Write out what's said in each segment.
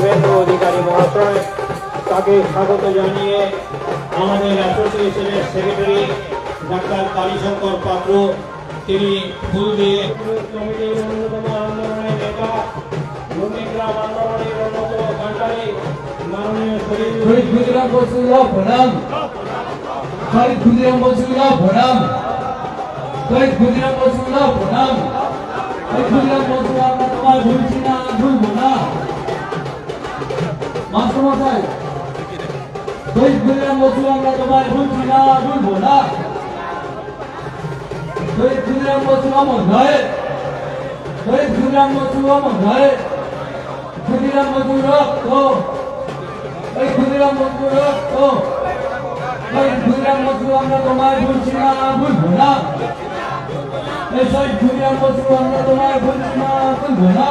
শুভেন্দু অধিকারী মহাশয় তাকে স্বাগত জানিয়ে আমাদের অ্যাসোসিয়েশনের সেক্রেটারি ডাক্তার কালীশঙ্কর পাত্র তিনি ফুল দিয়ে কমিটির অন্যতম আন্দোলনের নেতা ভূমিগ্রাম আন্দোলনের অন্যতম কান্ডারি মাননীয় শরীর শহীদ ক্ষুদিরাম বসুল্লাহ প্রণাম। শহীদ ক্ষুদিরাম বসুল্লাহ প্রণাম। শহীদ ক্ষুদিরাম বসুল্লাহ প্রণাম। শহীদ ক্ষুদিরাম বসু আমরা তোমায় ভুলছি না ভুলবো না। মাস্টারমশাই শহীদ ক্ষুদিরাম বসু আমরা তোমায় ভুলছি না, ভুলবো না। শহীদ ক্ষুদিরাম বসু অমর নয়। শহীদ ক্ষুদিরাম বসু অমর নয়। ক্ষুদিরাম বসু রক্ত। এই ক্ষুদিরাম বন্ধু রক্ত। এই ক্ষুদিরাম বন্ধু আমরা তোমায় ভুলছি না, ভুলবো না। এই শহীদ ক্ষুদিরাম বন্ধু আমরা তোমায় ভুলছি না, ভুলবো না।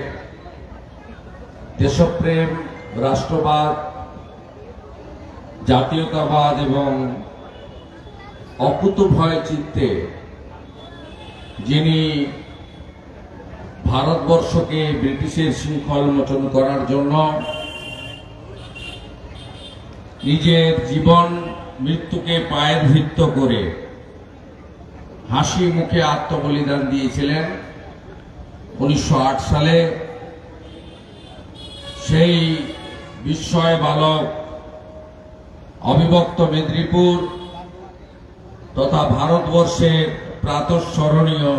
দেশপ্রেম, রাষ্ট্রবাদ, জাতীয়তাবাদ এবং অকুতভয় চিত্তে যিনি ভারতবর্ষকে ব্রিটিশের শৃঙ্খল মোচন করার জন্য নিজের জীবন, মৃত্যুকে পায়ের ভিত্ত করে হাসি মুখে আত্মবলিদান দিয়েছিলেন। উনিশশো আট সালে সেই বিস্ময় বালক অবিভক্ত মেদিনীপুর তথা ভারতবর্ষের প্রাতঃস্মরণীয়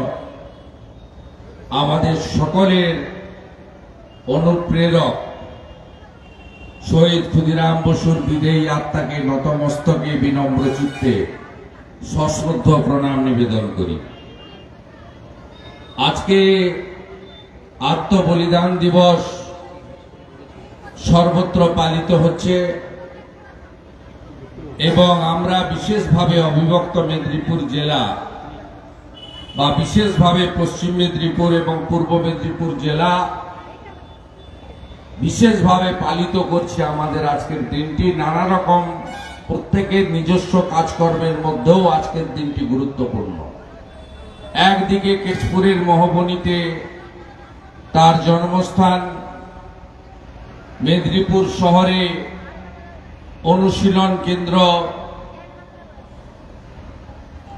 আমাদের সকলের অনুপ্রেরক শহীদ ক্ষুদিরাম বসুর বিদেয়ী আত্মাকে নতমস্তকে বিনম্র চিত্তে সশ্রদ্ধ প্রণাম নিবেদন করি। আজকে আত্মবলিদান দিবস সর্বত্র পালিত হচ্ছে এবং আমরা বিশেষভাবে অবিভক্ত মেদিনীপুর জেলা বা বিশেষভাবে পশ্চিম মেদিনীপুর এবং পূর্ব মেদিনীপুর জেলা বিশেষভাবে পালিত করছে আমাদের আজকের দিনটি। নানা রকম প্রত্যেকের নিজস্ব কাজকর্মের মধ্যেও আজকের দিনটি গুরুত্বপূর্ণ। একদিকে কেশপুরের মহবনীতে তার জন্মস্থান মেদিনীপুর শহরে অনুশীলন কেন্দ্র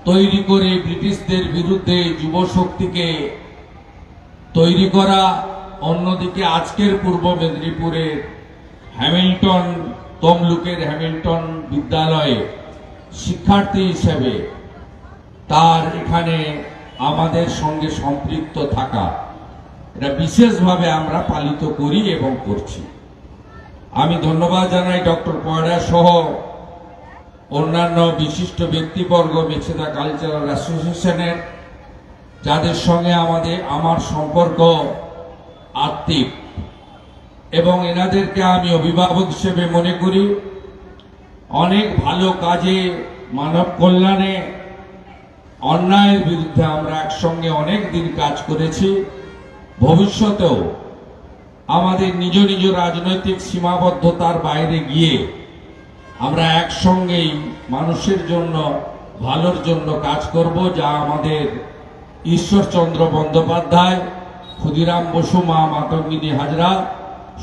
তৈরি করে ব্রিটিশদের বিরুদ্ধে যুব শক্তিকে তৈরি করা, অন্যদিকে আজকের পূর্ব মেদিনীপুরের হ্যামিল্টন, তমলুকের হ্যামিল্টন বিদ্যালয়ে শিক্ষার্থী হিসেবে তার এখানে আমাদের সঙ্গে সম্পৃক্ত থাকা। এটা বিশেষভাবে আমরা পালিত করি এবং করছি। আমি ধন্যবাদ জানাই ডক্টর পয়রা সহ অন্যান্য বিশিষ্ট ব্যক্তিবর্গ, মেছেদা কালচারাল অ্যাসোসিয়েশনের, যাদের সঙ্গে আমাদের, আমার সম্পর্ক আত্মিক এবং এনাদেরকে আমি অভিভাবক হিসেবে মনে করি, অনেক ভালো কাজে, মানব কল্যাণে, অন্যায়ের বিরুদ্ধে আমরা একসঙ্গে অনেক দিন কাজ করেছি। ভবিষ্যতেও আমাদের নিজ নিজ রাজনৈতিক সীমাবদ্ধতার বাইরে গিয়ে আমরা একসঙ্গেই মানুষের জন্য, ভালোর জন্য কাজ করব, যা আমাদের ঈশ্বরচন্দ্র বন্দ্যোপাধ্যায়, ক্ষুদিরাম বসু, মা মাতঙ্গিনী হাজরা,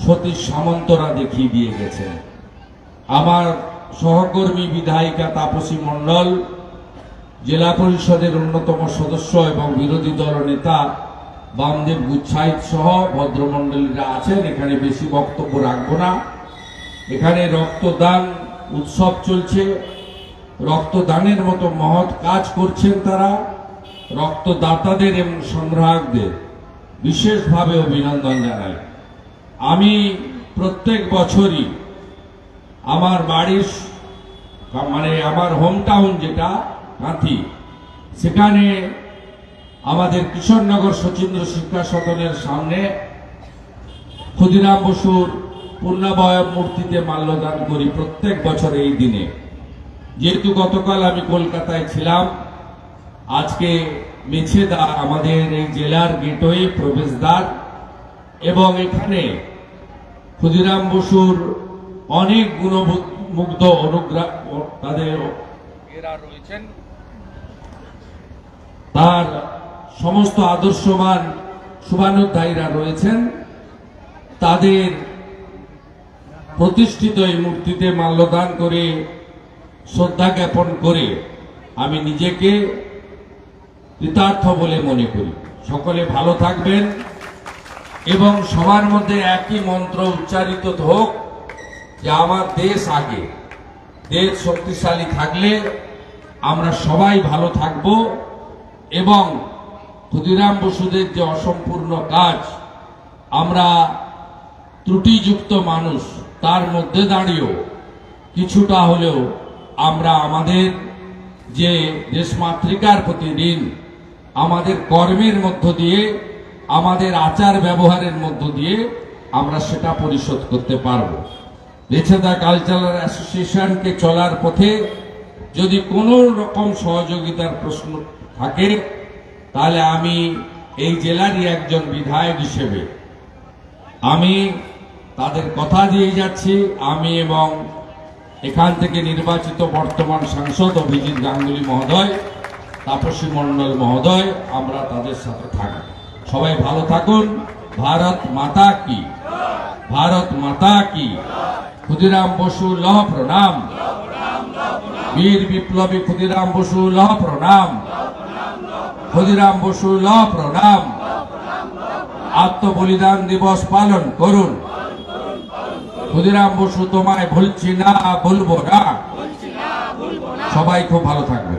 সতীশ সামন্তরা দেখিয়ে দিয়ে গেছেন। আমার সহকর্মী বিধায়িকা তাপসী মণ্ডল, জেলা পরিষদের অন্যতম সদস্য এবং বিরোধী দল নেতা বামদেব গুচ্ছাইত সহ ভদ্রমণ্ডলীরা আছেন, এখানে বেশি বক্তব্য রাখব না। এখানে রক্তদান উৎসব চলছে। রক্তদানের মতো মহৎ কাজ করছেন তারা, রক্তদাতাদের এবং সংগ্রাহকদের। বিশেষভাবে অভিনন্দন জানাই। আমি প্রত্যেক বছরই আমার বাড়ির মানে আমার হোম টাউন যেটা, কাঁথি, সেখানে আমাদের কিশোরনগর শচীন্দ্র শিক্ষা সদনের সামনে ক্ষুদিরাম বসুর পূর্ণাবয়ব মূর্তিতে মাল্যদান করি প্রত্যেক বছর এই দিনে। যেহেতু গতকাল আমি কলকাতায় ছিলাম আজকে মেছেদা আমাদের এই জেলার গেটওয়ে প্রবেশদ্বার এবং এখানে ক্ষুদিরাম বসুর অনেক গুণমুগ্ধ অনুগ্রহ তাদের এরা রয়েছেন। তার সমস্ত আদর্শবান শুভানুধ্যায়ীরা রয়েছেন। তাদের প্রতিষ্ঠিত এই মূর্তিতে মাল্যদান করে, শ্রদ্ধা জ্ঞাপন করে আমি নিজেকে কৃতার্থ বলে মনে করি। সকলে ভালো থাকবেন এবং সবার মধ্যে একই মন্ত্র উচ্চারিত হোক যে আমার দেশ আগে, দেশ শক্তিশালী থাকলে আমরা সবাই ভালো থাকব এবং ক্ষুদিরাম বসুদের যে অসম্পূর্ণ কাজ, আমরা ত্রুটিযুক্ত মানুষ, তার মধ্যে দাঁড়িয়েও কিছুটা হলেও আমরা আমাদের যে দেশমাতৃকার প্রতি ঋণ আমাদের কর্মের মধ্য দিয়ে, আমাদের আচার ব্যবহারের মধ্য দিয়ে আমরা সেটা পরিশোধ করতে পারব। রেছেদা কালচারাল অ্যাসোসিয়েশনকে চলার পথে যদি কোনো রকম সহযোগিতার প্রশ্ন থাকে তাহলে আমি এই জেলারই একজন বিধায়ক হিসেবে আমি তাদের কথা দিয়ে যাচ্ছি। আমি এবং এখান থেকে নির্বাচিত বর্তমান সাংসদ অভিজিৎ গাঙ্গুলি মহোদয়, তাপসী মণ্ডল মহোদয়, আমরা তাদের সাথে থাকব। সবাই ভালো থাকুন। ভারত মাতা কি? ভারত মাতা কি? ক্ষুদিরাম বসু, লহ প্রণাম। বীর বিপ্লবী ক্ষুদিরাম বসু, লহ প্রণাম। ক্ষুদিরাম বসু ল প্রণাম। আত্মবলিদান দিবস পালন করুন। ক্ষুদিরাম বসু তোমায় ভুলছি না, ভুলবো না। সবাই খুব ভালো থাকবে